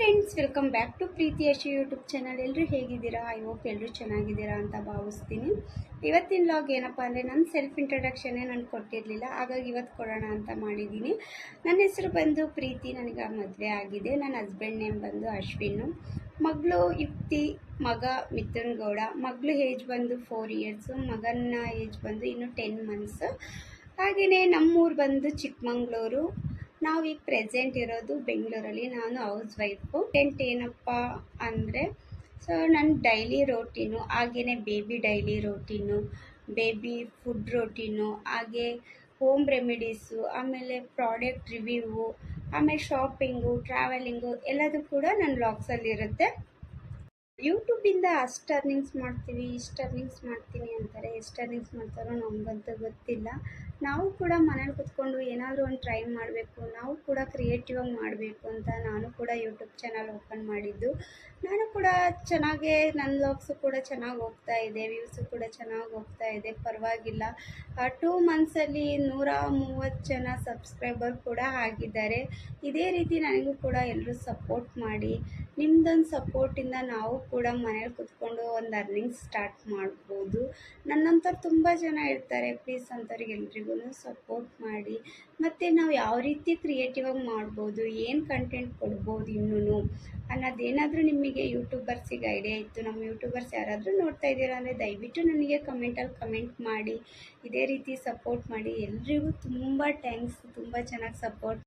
Friends welcome back to Preethi Yashu YouTube channel ಎಲ್ಲರೂ ಹೇಗಿದ್ದೀರಾ? I hope ಎಲ್ಲರೂ ಚೆನ್ನಾಗಿದ್ದೀರಾ ಅಂತ ಭಾವಿಸ್ತೀನಿ. ಇವತ್ತಿನ ಲಾಗ್ ಏನಪ್ಪ ಅಂದರೆ ನನ್ನ ಸೆಲ್ಫ್ ಇಂಟ್ರಡಕ್ಷನ್ನೇ ನಾನು ಕೊಟ್ಟಿರಲಿಲ್ಲ. ಹಾಗಾಗಿ ಇವತ್ತು ಕೊಡೋಣ ಅಂತ ಮಾಡಿದ್ದೀನಿ. ನನ್ನ ಹೆಸರು ಬಂದು ಪ್ರೀತಿ, ನನಗೆ ಮದುವೆ ಆಗಿದೆ. ನನ್ನ ಹಸ್ಬೆಂಡ್ ನೇಮ್ ಬಂದು ಅಶ್ವಿನ್. ಮಗಳು ಯುಕ್ತಿ, ಮಗ ಮಿಥುನ್ ಗೌಡ. ಮಗಳು ಏಜ್ ಬಂದು ಫೋರ್ ಇಯರ್ಸು ಮಗನ ಏಜ್ ಬಂದು ಇನ್ನು ಟೆನ್ ಮಂತ್ಸು ಹಾಗೆಯೇ ನಮ್ಮೂರು ಬಂದು ಚಿಕ್ಕಮಂಗ್ಳೂರು. ನಾವು ಈಗ ಪ್ರೆಸೆಂಟ್ ಇರೋದು ಬೆಂಗಳೂರಲ್ಲಿ, ನಾನು ಹೌಸ್ ವೈಫು ಟೆಂಟ್ ಏನಪ್ಪ ಅಂದರೆ ಸೊ ನನ್ನ ಡೈಲಿ ರೋಟೀನು ಹಾಗೆಯೇ baby daily routine baby food routine ಹಾಗೆ ಹೋಮ್ ರೆಮಿಡೀಸು ಆಮೇಲೆ ಪ್ರಾಡಕ್ಟ್ ರಿವ್ಯೂವು ಆಮೇಲೆ ಶಾಪಿಂಗು ಟ್ರಾವೆಲಿಂಗು ಎಲ್ಲದೂ ಕೂಡ ನನ್ನ ವ್ಲಾಗ್ಸಲ್ಲಿರುತ್ತೆ ಯೂಟ್ಯೂಬಿಂದ ಅಷ್ಟು ಅರ್ನಿಂಗ್ಸ್ ಮಾಡ್ತೀವಿ, ಇಷ್ಟು ಅರ್ನಿಂಗ್ಸ್ ಮಾಡ್ತೀನಿ ಅಂತಾರೆ, ಎಷ್ಟು ಅರ್ನಿಂಗ್ಸ್ ಮಾಡ್ತಾರೋ ನಮಗಂತೂ ಗೊತ್ತಿಲ್ಲ. ನಾವು ಕೂಡ ಮನೇಲಿ ಕುತ್ಕೊಂಡು ಏನಾದರೂ ಒಂದು ಟ್ರೈ ಮಾಡಬೇಕು, ನಾವು ಕೂಡ ಕ್ರಿಯೇಟಿವ್ ಆಗಿ ಮಾಡಬೇಕು ಅಂತ ನಾನು ಕೂಡ ಯೂಟ್ಯೂಬ್ ಚಾನಲ್ ಓಪನ್ ಮಾಡಿದ್ದು. ನಾನು ಕೂಡ ಚೆನ್ನಾಗೇ ನನ್ನ ಲಾಗ್ಸು ಕೂಡ ಚೆನ್ನಾಗಿ ಹೋಗ್ತಾ ಇದೆ ವ್ಯೂಸು ಕೂಡ ಚೆನ್ನಾಗಿ ಹೋಗ್ತಾ ಇದೆ. ಪರವಾಗಿಲ್ಲ. ಟೂ ಮಂತ್ಸಲ್ಲಿ ನೂರ ಮೂವತ್ತು ಜನ ಸಬ್ಸ್ಕ್ರೈಬರ್ ಕೂಡ ಆಗಿದ್ದಾರೆ. ಇದೇ ರೀತಿ ನನಗೂ ಕೂಡ ಎಲ್ಲರೂ ಸಪೋರ್ಟ್ ಮಾಡಿ ನಿಮ್ಮದೊಂದು ಸಪೋರ್ಟಿಂದ ನಾವು ಕೂಡ ಮನೇಲಿ ಕುತ್ಕೊಂಡು ಒಂದು ಅರ್ನಿಂಗ್ ಸ್ಟಾರ್ಟ್ ಮಾಡ್ಬೋದು. ನನ್ನಂಥವ್ರು ತುಂಬ ಜನ ಇರ್ತಾರೆ ಪ್ಲೀಸ್ ಅಂಥವ್ರಿಗೆ ಎಲ್ರಿಗೂ ಸಪೋರ್ಟ್ ಮಾಡಿ. ಮತ್ತು ನಾವು ಯಾವ ರೀತಿ ಕ್ರಿಯೇಟಿವ್ ಆಗಿ ಮಾಡ್ಬೋದು, ಏನು ಕಂಟೆಂಟ್ ಕೊಡ್ಬೋದು ಇನ್ನೂ ಅನ್ನೋದೇನಾದರೂ ನಿಮಗೆ ಯೂಟ್ಯೂಬರ್ಸಿಗೆ ಐಡಿಯಾ ಇತ್ತು ನಮ್ಮ ಯೂಟ್ಯೂಬರ್ಸ್ ಯಾರಾದರೂ ನೋಡ್ತಾ ಇದ್ದೀರಾ ಅಂದರೆ ದಯವಿಟ್ಟು ನನಗೆ ಕಮೆಂಟಲ್ಲಿ ಕಮೆಂಟ್ ಮಾಡಿ, ಇದೇ ರೀತಿ ಸಪೋರ್ಟ್ ಮಾಡಿ. ಎಲ್ರಿಗೂ ತುಂಬ ಥ್ಯಾಂಕ್ಸ್ ತುಂಬ ಚೆನ್ನಾಗಿ ಸಪೋರ್ಟ್